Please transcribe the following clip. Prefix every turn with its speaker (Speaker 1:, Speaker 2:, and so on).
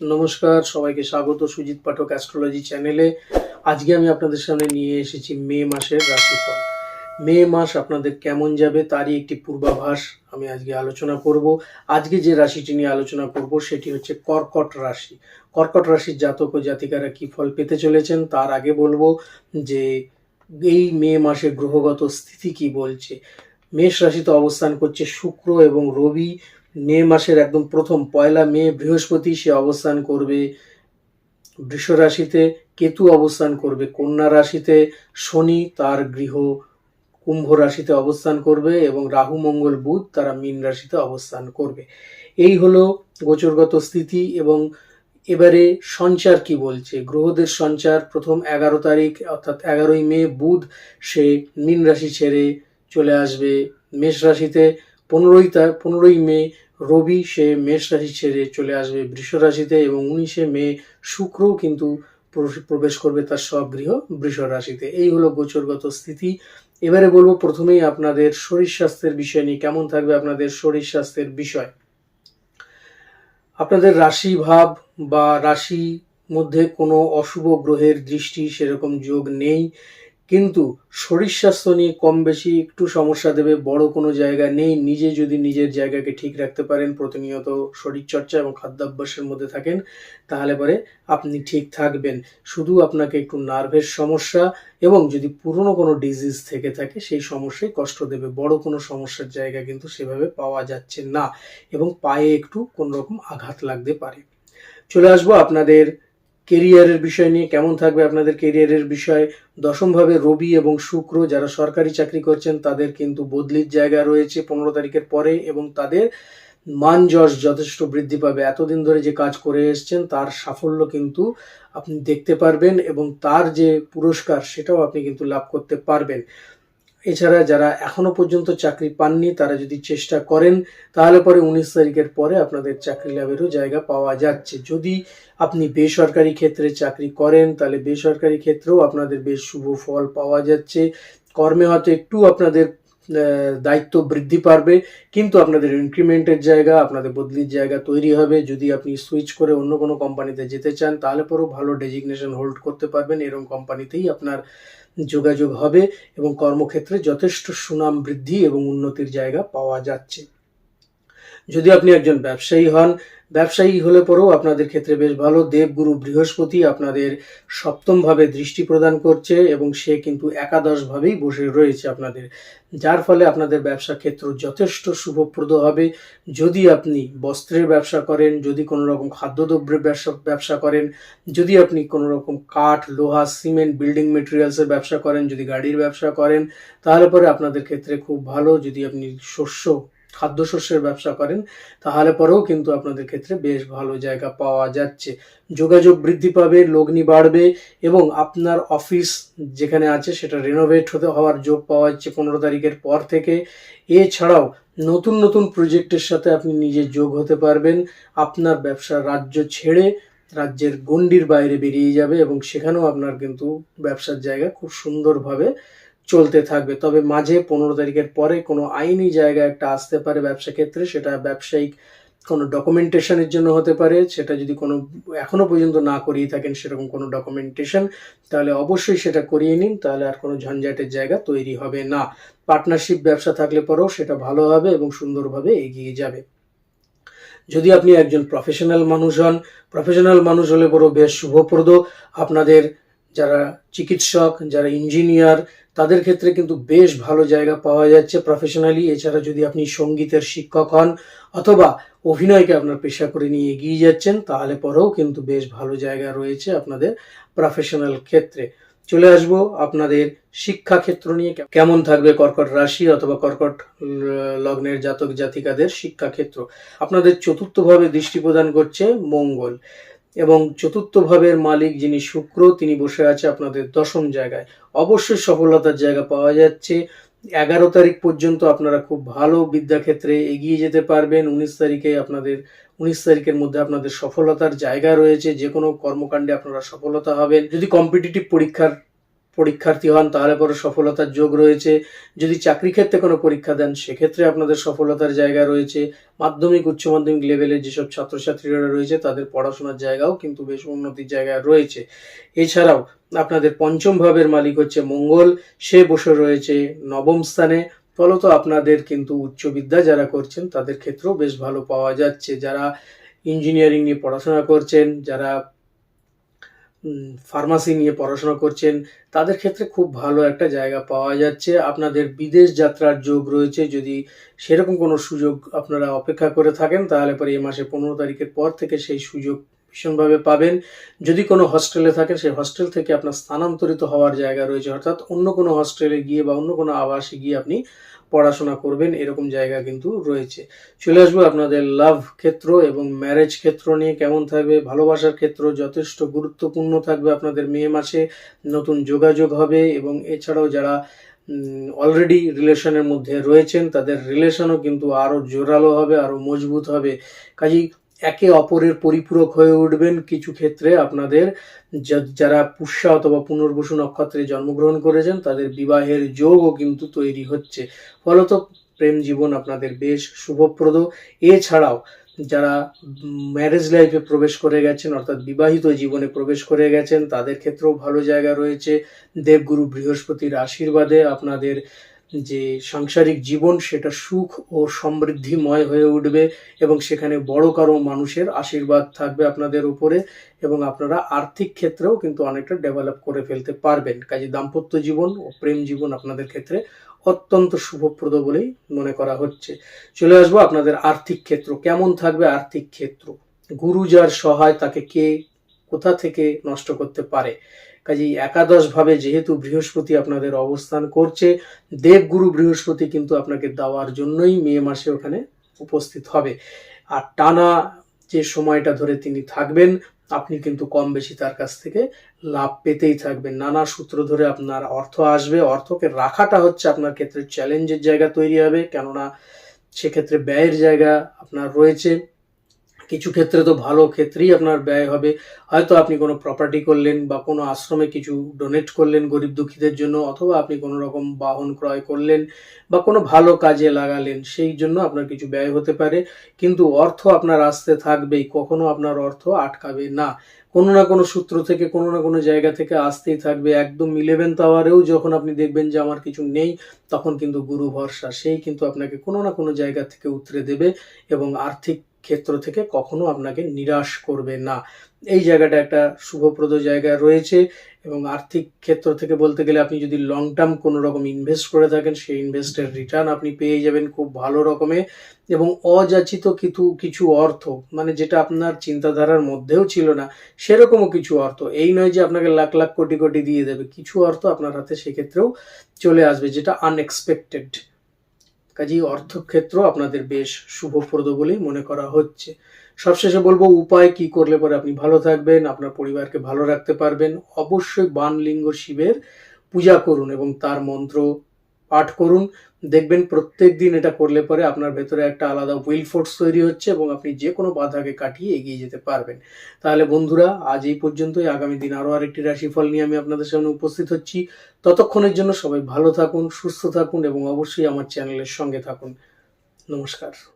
Speaker 1: নমস্কার, সবাইকে স্বাগত সুজিত পাঠক অ্যাস্ট্রোলজি চ্যানেলে। আজকে আমি আপনাদের সামনে নিয়ে এসেছি মে মাসের রাশিফল। মে মাস আপনাদের কেমন যাবে তারই একটি পূর্বাভাস আমি আজকে আলোচনা করব। আজকে যে রাশিটি নিয়ে আলোচনা করব সেটি হচ্ছে কর্কট রাশি। কর্কট রাশির জাতক ও জাতিকারা কি ফল পেতে চলেছেন তার আগে বলব যে এই মে মাসে গ্রহগত স্থিতি কি বলছে। মেষ রাশিতে অবস্থান করছে শুক্র এবং রবি। মে মাসের একদম প্রথম পয়লা মে বৃহস্পতি সে অবস্থান করবে। বৃষ রাশিতে কেতু অবস্থান করবে, কন্যা রাশিতে শনি, তার গৃহ কুম্ভ রাশিতে অবস্থান করবে এবং রাহু, মঙ্গল, বুধ তারা মীন রাশিতে অবস্থান করবে। এই হলো গোচরগত স্থিতি এবং এবারে সঞ্চার কি বলছে? গ্রহদের সঞ্চার প্রথম এগারো তারিখ অর্থাৎ এগারোই মে, বুধ সে মীন রাশি ছেড়ে চলে আসবে। মেষ রাশিতে পনেরোই তা, পনেরোই মে, রবি সে মেষ রাশি ছেড়ে চলে আসবে বৃষ রাশিতে এবং উনিশে মে শুক্রও কিন্তু প্রবেশ করবে তার স্বগৃহ বৃষ রাশিতে। এই হলো গোচরগত স্থিতি। এবারে বলব প্রথমেই আপনাদের শরীর স্বাস্থ্যের বিষয় নিয়ে। কেমন থাকবে আপনাদের শরীর স্বাস্থ্যের বিষয়? আপনাদের রাশি ভাব বা রাশি মধ্যে কোনো অশুভ গ্রহের দৃষ্টি সেরকম যোগ নেই। কিন্তু শরীর স্বাস্থ্য নিয়ে কম বেশি একটু সমস্যা দেবে, বড় কোনো জায়গা নেই, নিজে যদি নিজের জায়গাকে ঠিক রাখতে পারেন, প্রতিনিয়ত শরীরচর্চা এবং খাদ্যাভ্যাসের মধ্যে থাকেন, তাহলে পরে আপনি ঠিক থাকবেন। শুধু আপনাকে একটু নার্ভের সমস্যা এবং যদি পুরনো কোনো ডিজিজ থেকে থাকে, সেই সমস্যায় কষ্ট দেবে। বড় কোনো সমস্যার জায়গা কিন্তু সেভাবে পাওয়া যাচ্ছে না এবং পায়ে একটু কোনো রকম আঘাত লাগতে পারে। চলে আসব আপনাদের কেরিয়ারের বিষয় নিয়ে কেমন থাকবে আপনাদের কেরিয়ারের বিষয় দশমভাবে রবি এবং শুক্র যারা সরকারি চাকরি করছেন তাদের কিন্তু বদলির জায়গা রয়েছে পনেরো তারিখের পরে এবং তাদের মান যশ যথেষ্ট বৃদ্ধি পাবে। এতদিন ধরে যে কাজ করে এসছেন তার সাফল্য কিন্তু আপনি দেখতে পারবেন এবং তার যে পুরস্কার সেটাও আপনি কিন্তু লাভ করতে পারবেন। এছাড়া যারা এখনও পর্যন্ত চাকরি পাননি, তারা যদি চেষ্টা করেন, তাহলে পরে উনিশ তারিখের পরে আপনাদের চাকরি লাভেরও জায়গা পাওয়া যাচ্ছে। যদি আপনি বেসরকারি ক্ষেত্রে চাকরি করেন, তাহলে বেসরকারি ক্ষেত্রেও আপনাদের বেশ শুভ ফল পাওয়া যাচ্ছে। কর্মে হয়তো একটু আপনাদের দায়িত্ব বৃদ্ধি পারবে, কিন্তু আপনাদের ইনক্রিমেন্টের জায়গা, আপনাদের বদলির জায়গা তৈরি হবে। যদি আপনি সুইচ করে অন্য কোনো কোম্পানিতে যেতে চান, তাহলে পরেও ভালো ডেজিগনেশন হোল্ড করতে পারবেন। এরকম কোম্পানিতেই আপনার যোগাযোগ হবে এবং কর্মক্ষেত্রে যথেষ্ট সুনাম বৃদ্ধি এবং উন্নতির জায়গা পাওয়া যাচ্ছে। যদি আপনি একজন ব্যবসায়ী হন, ব্যবসায়ী হলে পরেও আপনাদের ক্ষেত্রে বেশ ভালো। দেবগুরু বৃহস্পতি আপনাদের সপ্তম ভাবে দৃষ্টি প্রদান করছে এবং সে কিন্তু একাদশ ভাবেই বসে রয়েছে আপনাদের। যার ফলে আপনাদের ব্যবসা ক্ষেত্র যথেষ্ট শুভপ্রদ হবে। যদি আপনি বস্ত্রের ব্যবসা করেন, যদি কোনো রকম খাদ্যদ্রব্যের ব্যবসা ব্যবসা করেন, যদি আপনি কোনো রকম কাঠ, লোহা, সিমেন্ট, বিল্ডিং মেটেরিয়ালসের ব্যবসা করেন, যদি গাড়ির ব্যবসা করেন, তাহলে পরে আপনাদের ক্ষেত্রে খুব ভালো। যদি আপনি শস্য খাদ্যশস্যের ব্যবসা করেন, তাহলে পরেও কিন্তু আপনাদের ক্ষেত্রে বেশ ভালো জায়গা পাওয়া যাচ্ছে। যোগাযোগ বৃদ্ধি পাবে, লগ্নি বাড়বে এবং আপনার অফিস যেখানে আছে সেটা রেনোভেট হতে হওয়ার যোগ পাওয়া যাচ্ছে পনেরো তারিখের পর থেকে। এছাড়াও নতুন নতুন প্রজেক্টের সাথে আপনি নিজে যোগ হতে পারবেন। আপনার ব্যবসা রাজ্য ছেড়ে রাজ্যের গণ্ডির বাইরে বেরিয়ে যাবে এবং সেখানেও আপনার কিন্তু ব্যবসার জায়গা খুব সুন্দরভাবে চলতে থাকবে। তবে মাঝে পনেরো তারিখের পরে কোনো আইনি জায়গা একটা আসতে পারে ব্যবসা ক্ষেত্রে, সেটা ব্যবসায়িক কোনো ডকুমেন্টেশনের জন্য হতে পারে। সেটা যদি কোনো এখনও পর্যন্ত না করিয়ে থাকেন সেরকম কোনো ডকুমেন্টেশন তাহলে অবশ্যই সেটা করিয়ে নিন, তাহলে আর কোনো ঝঞ্ঝাটের জায়গা তৈরি হবে না। পার্টনারশিপ ব্যবসা থাকলে পরেও সেটা ভালো হবে এবং সুন্দরভাবে এগিয়ে যাবে। যদি আপনি একজন প্রফেশনাল মানুষ হন প্রফেশনাল মানুষ হলে বড় বেশ শুভপ্রদ। আপনাদের যারা চিকিৎসক, যারা ইঞ্জিনিয়ার তাদের ক্ষেত্রে কিন্তু বেশ ভালো জায়গা পাওয়া যাচ্ছে প্রফেশনালি এছাড়া যদি আপনি সঙ্গীতের শিক্ষক হন অথবা অভিনয়কে আপনার পেশা করে নিয়ে এগিয়ে যাচ্ছেন, তাহলে পরেও কিন্তু বেশ ভালো জায়গা রয়েছে আপনাদের প্রফেশনাল ক্ষেত্রে। চলে আসব আপনাদের শিক্ষা ক্ষেত্র নিয়ে। কেমন থাকবে কর্কট রাশি অথবা কর্কট লগ্নের জাতক জাতিকাদের শিক্ষা ক্ষেত্র আপনাদের চতুর্থভাবে দৃষ্টি প্রদান করছে মঙ্গল। এবং চতুর্থ ভাবের মালিক যিনি শুক্র, তিনি বসে আছে আপনাদের দশম জায়গায়। অবশ্যই সফলতার জায়গা পাওয়া যাচ্ছে। এগারো তারিখ পর্যন্ত আপনারা খুব ভালো বিদ্যাক্ষেত্রে এগিয়ে যেতে পারবেন। উনিশ তারিখে আপনাদের, উনিশ তারিখের মধ্যে আপনাদের সফলতার জায়গা রয়েছে। যে কোনো কর্মকাণ্ডে আপনারা সফলতা হবেন। যদি কম্পিটিটিভ পরীক্ষার পরীক্ষার্থী হন, তাহলে পরে সফলতার যোগ রয়েছে। যদি চাকরি ক্ষেত্রে কোনো পরীক্ষা দেন, সেক্ষেত্রে আপনাদের সফলতার জায়গা রয়েছে। মাধ্যমিক, উচ্চ মাধ্যমিক লেভেলের যেসব ছাত্রছাত্রীরা রয়েছে, তাদের পড়াশোনার জায়গাও কিন্তু বেশ উন্নতির জায়গায় রয়েছে। এছাড়াও আপনাদের পঞ্চম ভাবের মালিক হচ্ছে মঙ্গল। সে বসে রয়েছে নবম স্থানে। ফলত আপনাদের কিন্তু উচ্চ বিদ্যা যারা করছেন, তাদের ক্ষেত্রেও বেশ ভালো পাওয়া যাচ্ছে। যারা ইঞ্জিনিয়ারিং নিয়ে পড়াশোনা করছেন, যারা ফার্মাসি নিয়ে পড়াশোনা করছেন, তাদের ক্ষেত্রে খুব ভালো একটা জায়গা পাওয়া যাচ্ছে। আপনাদের বিদেশ যাত্রার যোগ রয়েছে, যদি সেরকম কোনো সুযোগ আপনারা অপেক্ষা করে থাকেন, তাহলে পরে এ মাসে পনেরো তারিখের পর থেকে সেই সুযোগ ভীষণভাবে পাবেন। যদি কোনো হস্টেলে থাকেন, সেই হস্টেল থেকে আপনার স্থানান্তরিত হওয়ার জায়গা রয়েছে, অর্থাৎ অন্য কোনো হস্টেলে গিয়ে বা অন্য কোনো আবাসে গিয়ে আপনি পড়াশোনা করবেন, এরকম জায়গা কিন্তু রয়েছে। চলে আসব আপনাদের লাভ ক্ষেত্র এবং ম্যারেজ ক্ষেত্র নিয়ে, কেমন থাকবে? ভালোবাসার ক্ষেত্র যথেষ্ট গুরুত্বপূর্ণ থাকবে আপনাদের মে মাসে, নতুন যোগাযোগ হবে এবং এছাড়াও যারা অলরেডি রিলেশনের মধ্যে রয়েছেন, তাদের রিলেশনও কিন্তু আরও জোরালো হবে আরও মজবুত হবে। কাজেই একে অপরের পরিপূরক হয়ে উঠবেন কিছু ক্ষেত্রে আপনাদের যারা পুষ্যা অথবা পুনর্বসু নক্ষত্রে জন্মগ্রহণ করেছেন, তাদের বিবাহের যোগও কিন্তু তৈরি হচ্ছে। ফলত প্রেম জীবন আপনাদের বেশ শুভপ্রদ। এছাড়াও যারা ম্যারেজ লাইফে প্রবেশ করে গেছেন, অর্থাৎ বিবাহিত জীবনে প্রবেশ করে গেছেন, তাদের ক্ষেত্রেও ভালো জায়গা রয়েছে। দেবগুরু বৃহস্পতির আশীর্বাদে আপনাদের যে সাংসারিক জীবন সেটা সুখ ও সমৃদ্ধিময় হয়ে উঠবে এবং সেখানে বড় কারও মানুষের আশীর্বাদ থাকবে আপনাদের উপরে এবং আপনারা আর্থিক ক্ষেত্রেও কিন্তু অনেকটা ডেভেলপ করে ফেলতে পারবেন। কাজে দাম্পত্য জীবন ও প্রেম জীবন আপনাদের ক্ষেত্রে অত্যন্ত শুভপ্রদ বলেই মনে করা হচ্ছে। চলে আসব আপনাদের আর্থিক ক্ষেত্র। কেমন থাকবে আর্থিক ক্ষেত্র? গুরু যার সহায় তাকে কে কোথা থেকে নষ্ট করতে পারে? কাজেই একাদশ ভাবে যেহেতু বৃহস্পতি আপনাদের অবস্থান করছে, দেবগুরু বৃহস্পতি কিন্তু আপনাকে দেওয়ার জন্যই মে মাসে ওখানে উপস্থিত হবে। আর টানা যে সময়টা ধরে তিনি থাকবেন, আপনি কিন্তু কম বেশি তার কাছ থেকে লাভ পেতেই থাকবেন। নানা সূত্র ধরে আপনার অর্থ আসবে। অর্থকে রাখাটা হচ্ছে আপনার ক্ষেত্রে চ্যালেঞ্জের জায়গা তৈরি হবে। কেননা সেক্ষেত্রে ব্যয়ের জায়গা আপনার রয়েছে। কিছু ক্ষেত্রে তো ভালো ক্ষেত্রেই আপনার ব্যয় হবে। হয়তো আপনি কোনো প্রপার্টি করলেন বা কোনো আশ্রমে কিছু ডোনেট করলেন গরিব দুঃখীদের জন্য অথবা আপনি কোনো রকম বাহন ক্রয় করলেন বা কোনো ভালো কাজে লাগালেন, সেই জন্য আপনার কিছু ব্যয় হতে পারে। কিন্তু অর্থ আপনার আসতে থাকবেই, কখনো আপনার অর্থ আটকাবে না। কোনো না কোনো সূত্র থেকে, কোনো না কোনো জায়গা থেকে আসতেই থাকবে। একদম ইলেভেন্থ আওয়ারেও যখন আপনি দেখবেন যে আমার কিছু নেই, তখন কিন্তু গুরু ভরসা, সেই কিন্তু আপনাকে কোনো না কোনো জায়গা থেকে উতরে দেবে এবং আর্থিক ক্ষেত্র থেকে কখনো আপনাকে নিরাশ করবে না। এই জায়গাটা একটা শুভপ্রদ জায়গায় রয়েছে এবং আর্থিক ক্ষেত্র থেকে বলতে গেলে আপনি যদি লং টার্ম কোনো রকম ইনভেস্ট করে থাকেন, সেই ইনভেস্টের রিটার্ন আপনি পেয়ে যাবেন খুব ভালো রকমে। এবং অযাচিত কিছু কিছু অর্থ মানে যেটা আপনার চিন্তাধারার মধ্যেও ছিল না, সেরকমও কিছু অর্থ। এই নয় যে আপনাকে লাখ লাখ কোটি কোটি দিয়ে দেবে, কিছু অর্থ আপনার হাতে সেক্ষেত্রেও চলে আসবে, যেটা আনএক্সপেক্টেড কাজেই অর্থক্ষেত্র আপনাদের বেশ শুভপ্রদ বলেই মনে করা হচ্ছে। সবশেষে বলব, উপায় কি করলে পরে আপনি ভালো থাকবেন, আপনার পরিবারকে ভালো রাখতে পারবেন, অবশ্যই বানলিঙ্গ শিবের পূজা করুন এবং তার মন্ত্র পাঠ করুন। দেখবেন প্রত্যেক দিন এটা করলে পরে আপনার ভেতরে একটা আলাদা উইল ফোর্স তৈরি হচ্ছে এবং আপনি যে কোনো বাধাকে কাটিয়ে এগিয়ে যেতে পারবেন। তাহলে বন্ধুরা, আজ এই পর্যন্তই। আগামী দিন আরও আরেকটি রাশিফল নিয়ে আমি আপনাদের সামনে উপস্থিত হচ্ছি। ততক্ষণের জন্য সবাই ভালো থাকুন, সুস্থ থাকুন এবং অবশ্যই আমার চ্যানেলের সঙ্গে থাকুন। নমস্কার।